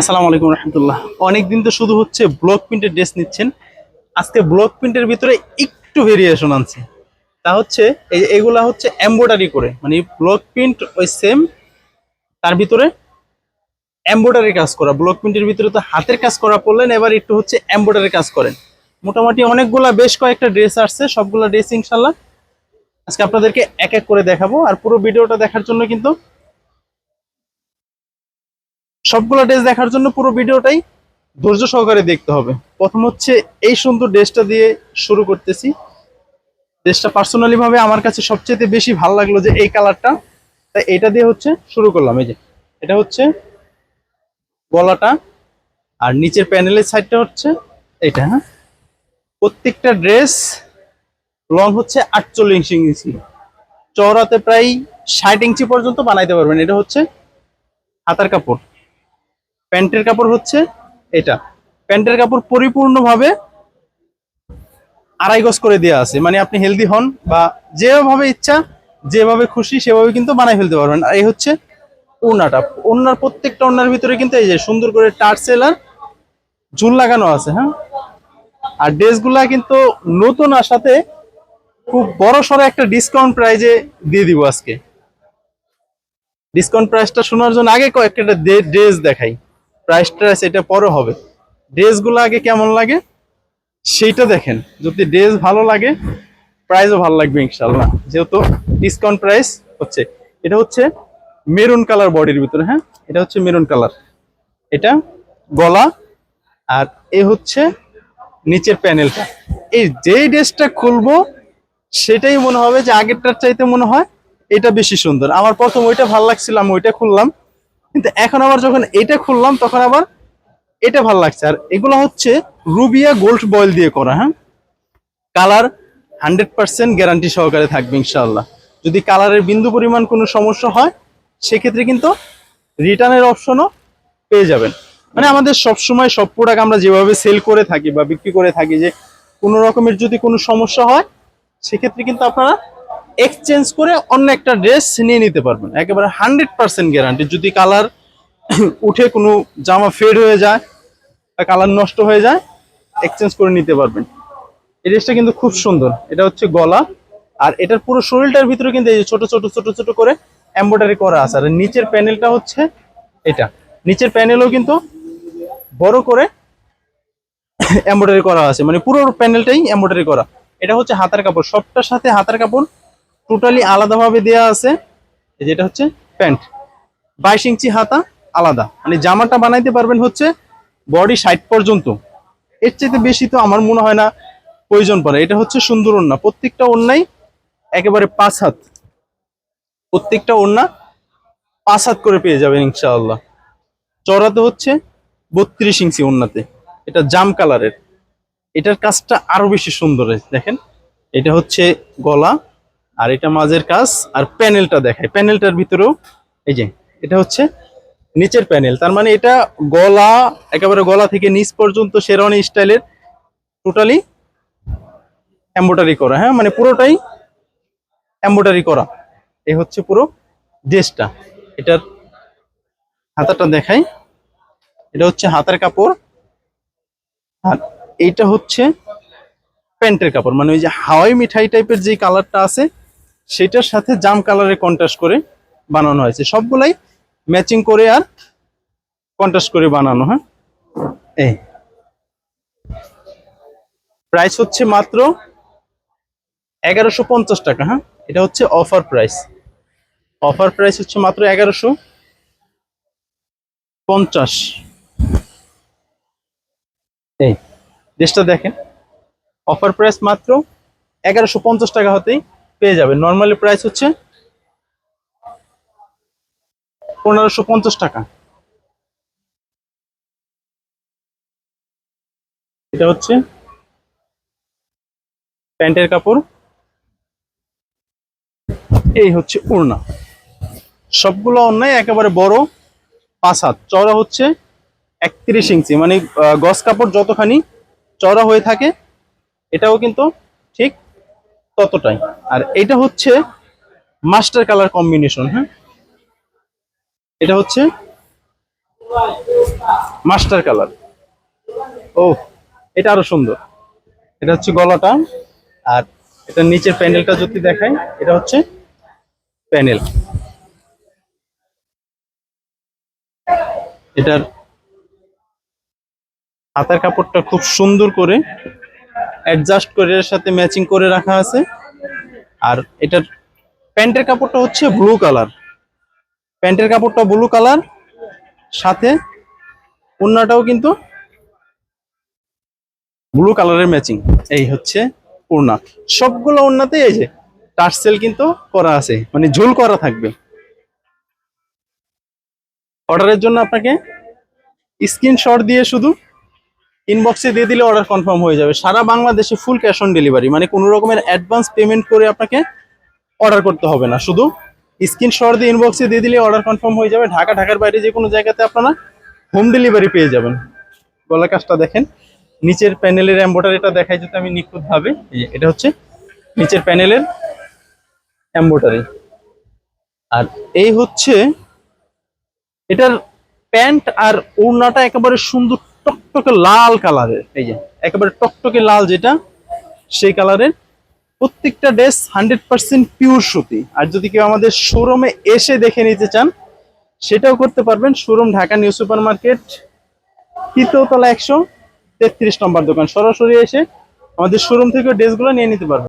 আসসালামু আলাইকুম রহমতুল্লাহ। অনেকদিন তো শুধু হচ্ছে ব্লক প্রিন্টের ড্রেস নিচ্ছেন। আজকে ব্লক প্রিন্টের ভিতরে একটু ভেরিয়েশন আনছে। তা হচ্ছে এই এগুলা হচ্ছে এমব্রয়ডারি করে। মানে ব্লক প্রিন্ট ওই সেম তার ভিতরে এমব্রয়ডারি কাজ করা। ব্লক প্রিন্টের ভিতরে তো হাতের কাজ করা পড়লেন, এবার একটু হচ্ছে এমব্রয়ডারি কাজ করেন। মোটামুটি অনেকগুলা বেশ কয়েকটা ড্রেস আসছে, সবগুলা ড্রেস ইনশাল্লাহ আজকে আপনাদেরকে এক এক করে দেখাবো। আর পুরো ভিডিওটা দেখার জন্য কিন্তু সবগুলো ড্রেস দেখার জন্য পুরো ভিডিওটাই ধৈর্য সহকারে দেখতে হবে। প্রথম হচ্ছে এই সুন্দর ড্রেসটা দিয়ে শুরু করতেছি। ড্রেসটা পার্সোনালি ভাবে আমার কাছে সবচেয়ে বেশি ভালো লাগল যে এই কালারটা তাই এটা দিয়ে হচ্ছে শুরু করলাম, এই যে। এটা হচ্ছে গলাটা আর নিচের প্যানেলের সাইডটা হচ্ছে এটা হ্যাঁ। প্রত্যেকটা ড্রেস লং হচ্ছে আটচল্লিশ ইঞ্চি। চওড়াতে প্রায় ষাট ইঞ্চি পর্যন্ত বানাইতে পারবেন। এটা হচ্ছে হাতার কাপড়। প্যান্টের কাপড় হচ্ছে এটা। প্যান্টের কাপড় পরিপূর্ণভাবে আড়াই গজ করে দেওয়া আছে। মানে আপনি হেলদি হন বা যেভাবে ইচ্ছা, যেভাবে খুশি, সেভাবে কিন্তু বানাই ফেলতে পারবেন। আর এই হচ্ছে ওড়নাটা। ওড়নার প্রত্যেকটা ওড়নার ভিতরে কিন্তু এই যে সুন্দর করে টার্সেল আর ঝুল লাগানো আছে হ্যাঁ? আর ড্রেসগুলা কিন্তু নতুন আসাতে খুব বড় সড়ো একটা ডিসকাউন্ট প্রাইজে দিয়ে দিব আজকে। ডিসকাউন্ট প্রাইসটা শোনার জন্য আগে কয়েকটা ড্রেস দেখাই। প্রাইস ট্রাইস এটা পরে হবে। ড্রেসগুলো আগে কেমন লাগে, সেইটা দেখেন। যদি ড্রেস ভালো লাগে, প্রাইসও ভালো লাগবে ইনশাল্লাহ যেহেতু ডিসকাউন্ট প্রাইস হচ্ছে। এটা হচ্ছে মেরুন কালার বডির ভিতরে হ্যাঁ? এটা হচ্ছে মেরুন কালার। এটা গলা, আর এ হচ্ছে নিচের প্যানেলটা। এই যেই ড্রেসটা খুলবো, সেটাই মনে হবে যে আগেরটার চাইতে মনে হয় এটা বেশি সুন্দর। আমার প্রথম ওইটা ভালো লাগছিল, আমি ওইটা খুললাম। কিন্তু এখন আবার যখন এটা খুললাম, তখন আবার এটা ভালো লাগছে। আর এগুলো হচ্ছে রুবিয়া গোল্ড বয়েল দিয়ে করা হ্যাঁ? কালার হান্ড্রেড পার্সেন্ট গ্যারান্টি সহকারে থাকবে ইনশাল্লাহ যদি কালারের বিন্দু পরিমাণ কোনো সমস্যা হয়, সেক্ষেত্রে কিন্তু রিটার্নের অপশনও পেয়ে যাবেন। মানে আমাদের সব সময় সব প্রোডাক্ট আমরা যেভাবে সেল করে থাকি বা বিক্রি করে থাকি যে কোনো রকমের যদি কোনো সমস্যা হয়, সেক্ষেত্রে কিন্তু আপনারা এক্সচেঞ্জ করে অন্য একটা ড্রেস নিয়ে নিতে পারবেন। একেবারে হান্ড্রেড পার্সেন্ট গ্যারান্টি যদি কালার উঠে কোনো জামা ফেড হয়ে যায় বা কালার নষ্ট হয়ে যায় এক্সচেঞ্জ করে নিতে পারবেন। এই ড্রেসটা কিন্তু খুব সুন্দর। এটা হচ্ছে গলা। আর এটার পুরো শরীরটার ভিতরে কিন্তু এই যে ছোট ছোট ছোট ছোট করে এমব্রয়ডারি করা আছে। আর নিচের প্যানেলটা হচ্ছে এটা। নিচের প্যানেলও কিন্তু বড় করে এমব্রয়ডারি করা আছে। মানে পুরো প্যানেলটাই এমব্রয়ডারি করা। এটা হচ্ছে হাতার কাপড়। সবটার সাথে হাতার কাপড় টোটালি আলাদাভাবে দেওয়া আছে। যেটা হচ্ছে প্যান্ট। বাইশ ইঞ্চি হাতা। আলাদা। মানে জামাটা বানাইতে পারবেন হচ্ছে বডি সাইড পর্যন্ত। এর চাইতে বেশি তো আমার মনে হয় না প্রয়োজন পড়ে। এটা হচ্ছে সুন্দর ওড়না। প্রত্যেকটা ওড়নাই একেবারে পাঁচ হাত। প্রত্যেকটা ওড়না পাঁচ হাত করে পেয়ে যাবেন ইনশাআল্লাহ। চড়াতে হচ্ছে বত্রিশ ইঞ্চি ওড়নাতে। এটা জাম কালারের। এটার কাজটা আরও বেশি সুন্দর দেখেন। এটা হচ্ছে গলা আর এটা মাঝের কাজ। আর প্যানেলটা দেখায় প্যানেলটার ভিতরেও এই যে, এটা হচ্ছে নিচের প্যানেল। তার মানে এটা গলা, একেবারে গলা থেকে নিচ পর্যন্ত শেরওয়ানি স্টাইলের টোটালি এম্বোটারি করা। হ্যাঁ মানে পুরোটাই এম্বোটারি করা। এই হচ্ছে পুরো ড্রেসটা। এটার হাতাটা দেখাই। এটা হচ্ছে হাতার কাপড়। আর এইটা হচ্ছে প্যান্টের কাপড়। মানে ওই যে হাওয়াই মিঠাই টাইপের যে কালারটা আছে, সেটার সাথে জাম কালারে কন্ট্রাস্ট করে বানানো হয়েছে। সবগুলাই ম্যাচিং করে আর কন্ট্রাস্ট করে বানানো হ্যাঁ? এই। প্রাইস হচ্ছে মাত্র এগারোশো পঞ্চাশ টাকা হ্যাঁ? এটা হচ্ছে অফার প্রাইস। অফার প্রাইস হচ্ছে মাত্র এগারোশো পঞ্চাশ। এই, ড্রেসটা দেখেন। অফার প্রাইস মাত্র এগারোশো পঞ্চাশ টাকা হতেই পেয়ে যাবেন। নর্মালি প্রাইস হচ্ছে পনেরোশো পঞ্চাশ টাকা। এটা হচ্ছে প্যান্টের কাপড়। এই হচ্ছে ওড়না। সবগুলো অন্যায় একেবারে বড়, পাঁচ হাত। চওড়া হচ্ছে একত্রিশ ইঞ্চি মানে গস কাপড় যতখানি চওড়া হয়ে থাকে, এটাও কিন্তু ঠিক ততটাই। আর এটা হচ্ছে মাস্টার কালার কম্বিনেশন হ্যাঁ? এটা হচ্ছে মাস্টার কালার। ও, এটা আরও সুন্দর। এটা হচ্ছে গলাটা। আর এটা নিচের প্যানেলটা যদি দেখাই, এটা হচ্ছে প্যানেল। এটার হাতার কাপড়টা খুব সুন্দর করে অ্যাডজাস্ট করে এর সাথে ম্যাচিং করে রাখা আছে। আর এটার প্যান্টের কাপড়টা হচ্ছে ব্লু কালার প্যান্টের কাপড়টা ব্লু কালার সাথে ওড়নাটাও কিন্তু ব্লু কালারের ম্যাচিং এই হচ্ছে ওড়না। সবগুলো ওড়নাতেই এই যে টার্সেল কিন্তু করা আছে মানে ঝুল করা থাকবে। অর্ডারের জন্য আপনাকে স্ক্রিনশট দিয়ে শুধু ইনবক্সে দিয়ে দিলে অর্ডার কনফার্ম হয়ে যাবে। সারা বাংলাদেশে ফুল ক্যাশ অন ডেলিভারি মানে কোনো রকমের অ্যাডভান্স পেমেন্ট করে আপনাকে অর্ডার করতে হবে না। শুধু স্ক্রিনশট দিয়ে ইনবক্সে দিয়ে দিলে অর্ডার কনফার্ম হয়ে যাবে। ঢাকা, ঢাকার বাইরে যে কোনো জায়গাতে আপনারা হোম ডেলিভারি পেয়ে যাবেন। গলা কাজটা দেখেন। নিচের প্যানেলের অ্যাম্বোটার এটা দেখাই যেতে আমি নিখুঁতভাবে এটা হচ্ছে নিচের প্যানেলের এম্বোটারি আর এই হচ্ছে এটার প্যান্ট আর ওড়নাটা একেবারে সুন্দর টকটকে লাল কালারের এই যে, একেবারে টকটকে লাল যেটা, সেই কালারের প্রত্যেকটা ড্রেস হান্ড্রেড পার্সেন্ট পিওর সুতি। আর যদি কেউ আমাদের শোরুমে এসে দেখে নিতে চান, সেটাও করতে পারবেন। Showroom Dhaka new super market তৃতীয়তলা একশো তেত্রিশ নম্বর দোকান। সরাসরি এসে আমাদের শোরুম থেকে ড্রেসগুলো নিয়ে নিতে পারবেন।